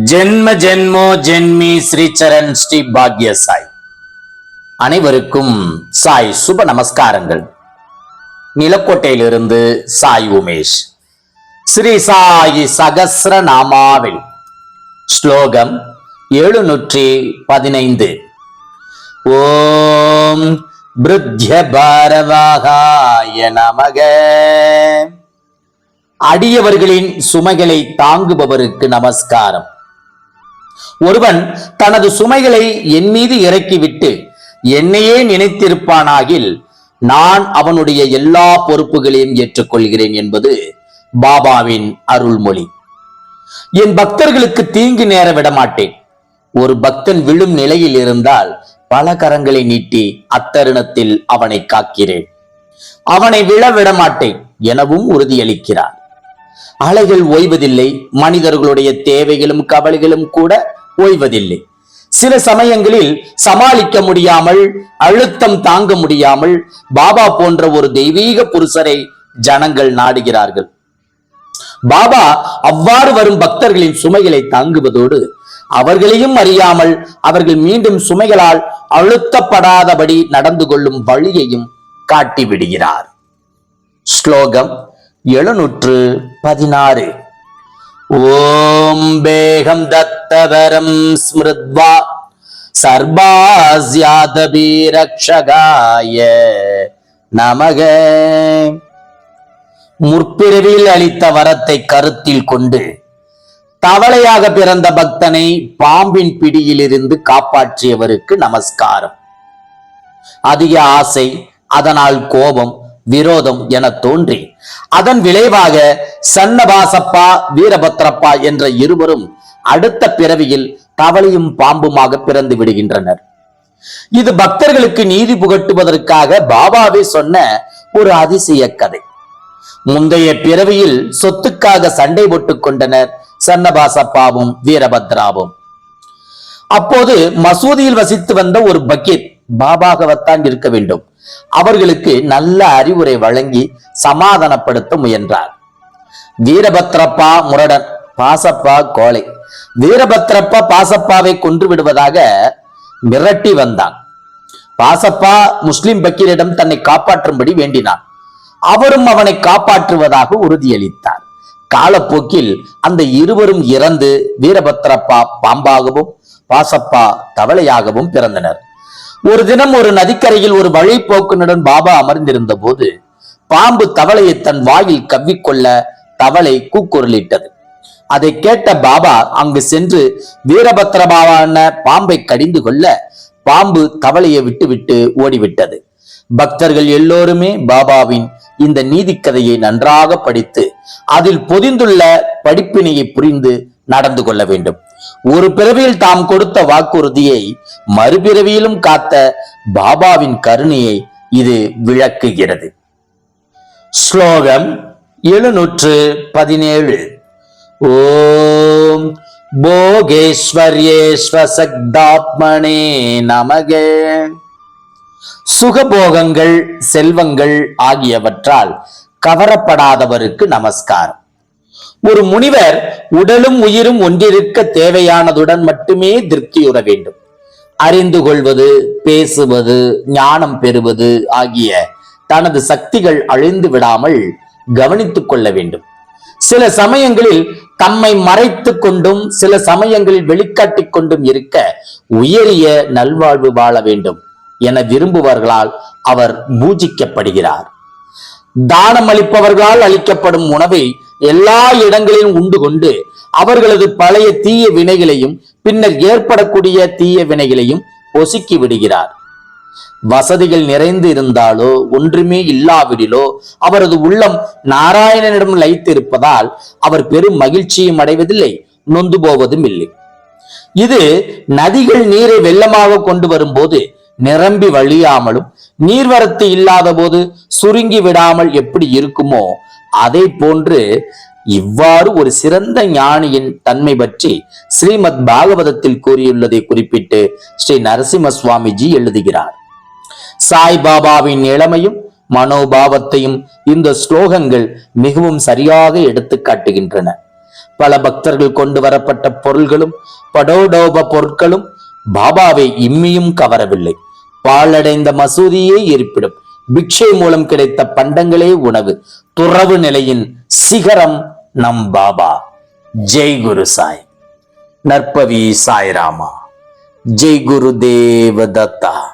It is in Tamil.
ஜென்ம ஜென்மோ ஜென்மி ஸ்ரீச்சரண் ஸ்ரீ பாக்ய சாய். அனைவருக்கும் சாய் சுப நமஸ்காரங்கள். நிலக்கோட்டையிலிருந்து சாய் உமேஷ். ஸ்ரீ சாயி சகசிர நாமாவில். ஸ்லோகம் எழுநூற்றி பதினைந்து. ஓம் பிருத்ய பாரவாகாய நமக. அடியவர்களின் சுமைகளை தாங்குபவருக்கு நமஸ்காரம். ஒருவன் தனது சுமைகளை என் மீது இறக்கிவிட்டு என்னையே நினைத்திருப்பானாகில் நான் அவனுடைய எல்லா பொறுப்புகளையும் ஏற்றுக்கொள்கிறேன் என்பது பாபாவின் அருள்மொழி. என் பக்தர்களுக்கு தீங்கு நேர விட மாட்டேன் ஒரு பக்தன் விழும் நிலையில் இருந்தால் பல கரங்களை நீட்டி அத்தருணத்தில் அவனை காக்கிறேன். அவனை விழ விடமாட்டேன் எனவும் உறுதியளிக்கிறார். அலைகள் ஓய்வதில்லை மனிதர்களுடைய தேவைகளும் கவலைகளும் கூட ஓய்வதில்லை. சில சமயங்களில் சமாளிக்க முடியாமல் அழுத்தம் தாங்க முடியாமல் பாபா போன்ற ஒரு தெய்வீக புருஷரை ஜனங்கள் நாடுகிறார்கள். பாபா அவ்வாறு வரும் பக்தர்களின் சுமைகளை தாங்குவதோடு அவர்களையும் அறியாமல் அவர்கள் மீண்டும் சுமைகளால் அழுத்தப்படாதபடி நடந்து கொள்ளும் வழியையும் காட்டி விடுகிறார் ஸ்லோகம் எழுநூற்று பதினாறு. ஓம் பேகம் தத்தவரம் ஸ்மிருத்வா சர்பாஸ்யாதபீரக்ஷகாய நமக. முற்பிறவியில் அளித்த வரத்தை கருத்தில் கொண்டு தவளையாக பிறந்த பக்தனை பாம்பின் பிடியிலிருந்து காப்பாற்றியவருக்கு நமஸ்காரம். அதிக ஆசை அதனால் கோபம் விரோதம் என தோன்றி அதன் விளைவாக சன்னபாசப்பா வீரபத்ரப்பா என்ற இருவரும் அடுத்த பிறவியில் தவளையும் பாம்புமாக பிறந்து விடுகின்றனர். இது பக்தர்களுக்கு நீதி புகட்டுவதற்காக பாபாவே சொன்ன ஒரு அதிசய கதை. முந்தைய பிறவியில் சொத்துக்காக சண்டை போட்டுக் கொண்டனர் சன்னபாசப்பாவும் வீரபத்ராவும். அப்போது மசூதியில் வசித்து வந்த ஒரு பக்கீர் பாபாகவத்தான் இருக்க வேண்டும். அவர்களுக்கு நல்ல அறிவுரை வழங்கி சமாதானப்படுத்த முயன்றார். வீரபத்ரப்பா முரடன் பாசப்பா கோலை வீரபத்ரப்பா பாசப்பாவை கொன்று விடுவதாக மிரட்டி வந்தான். பாசப்பா முஸ்லிம் பக்கீரிடம் தன்னை காப்பாற்றும்படி வேண்டினான். அவரும் அவனை காப்பாற்றுவதாக உறுதியளித்தார். காலப்போக்கில் அந்த இருவரும் இறந்து வீரபத்ரப்பா பாம்பாகவும் பாசப்பா தவளையாகவும் பிறந்தனர். ஒரு தினம் ஒரு நதிக்கரையில் ஒரு வழிப்போக்குனுடன் பாபா அமர்ந்திருந்த போது பாம்பு தவளையை தன் வாயில் கவ்விக்கொள்ள தவளை கூக்குரலிட்டது. அதை கேட்ட பாபா அங்கு சென்று வீரபத்ரபாவான பாம்பை கடிந்து கொள்ள பாம்பு தவளையை விட்டுவிட்டு ஓடிவிட்டது. பக்தர்கள் எல்லோருமே பாபாவின் இந்த நீதிக்கதையை நன்றாக படித்து அதில் பொதிந்துள்ள படிப்பினையை புரிந்து நடந்து கொள்ள வேண்டும். ஒரு பிறவியில் தாம் கொடுத்த வாக்குறுதியை மறுபிறவியிலும் காத்த பாபாவின் கருணையை இது விளக்குகிறது. ஸ்லோகம் எழுநூற்று பதினேழு. ஓம் போகேஸ்வர்யேஸ்வசக்தாத்மனே நமகே. சுகபோகங்கள் செல்வங்கள் ஆகியவற்றால் கவரப்படாதவருக்கு நமஸ்காரம். ஒரு முனிவர் உடலும் உயிரும் ஒன்றிருக்க தேவையானதுடன் மட்டுமே திருப்தியுற வேண்டும். அறிந்து கொள்வது பேசுவது ஞானம் பெறுவது ஆகிய தனது சக்திகள் அழிந்து விடாமல் கவனித்துக் கொள்ள வேண்டும். சில சமயங்களில் தம்மை மறைத்து கொண்டும் சில சமயங்களில் வெளிக்காட்டிக் கொண்டும் இருக்க உயரிய நல்வாழ்வு வாழ வேண்டும் என விரும்புவர்களால் அவர் பூஜிக்கப்படுகிறார். தானம் அளிப்பவர்களால் அளிக்கப்படும் உணவை எல்லா இடங்களிலும் உண்டு கொண்டு அவர்களது பழைய தீய வினைகளையும் பின்னர் ஏற்படக்கூடிய தீய வினைகளையும் ஒசுக்கி விடுகிறார். வசதிகள் நிறைந்து இருந்தாலோ ஒன்றுமே இல்லாவிடிலோ அவரது உள்ளம் நாராயணனிடம் லயித்திருப்பதால் அவர் பெரும் மகிழ்ச்சியும் அடைவதில்லை நொந்து போவதும் இல்லை. இது நதிகள் நீரை வெள்ளமாக கொண்டு வரும்போது நிரம்பி வழியாமலும் நீர்வரத்து இல்லாத போது சுருங்கி விடாமல் எப்படி இருக்குமோ அதை போன்று இவ்வாறு ஒரு சிறந்த ஞானியின் தன்மை பற்றி ஸ்ரீமத் பாகவதத்தில் கூறியுள்ளதை குறிப்பிட்டு ஸ்ரீ நரசிம்ம சுவாமிஜி எழுதுகிறார். சாய்பாபாவின் இளமையும் மனோபாவத்தையும் இந்த ஸ்லோகங்கள் மிகவும் சரியாக எடுத்து காட்டுகின்றன. பல பக்தர்கள் கொண்டு வரப்பட்ட பொருள்களும் படோடோப பொருட்களும் பாபாவை இம்மியும் கவரவில்லை. பாழடைந்த மசூதியே இருப்பிடும் பிக்ஷை மூலம் கிடைத்த பண்டங்களே உணவு. துறவு நிலையின் சிகரம் நம் பாபா. ஜெய் குரு சாய். நற்பவி சாய்ராமா. ஜெய் குரு தேவதத்தா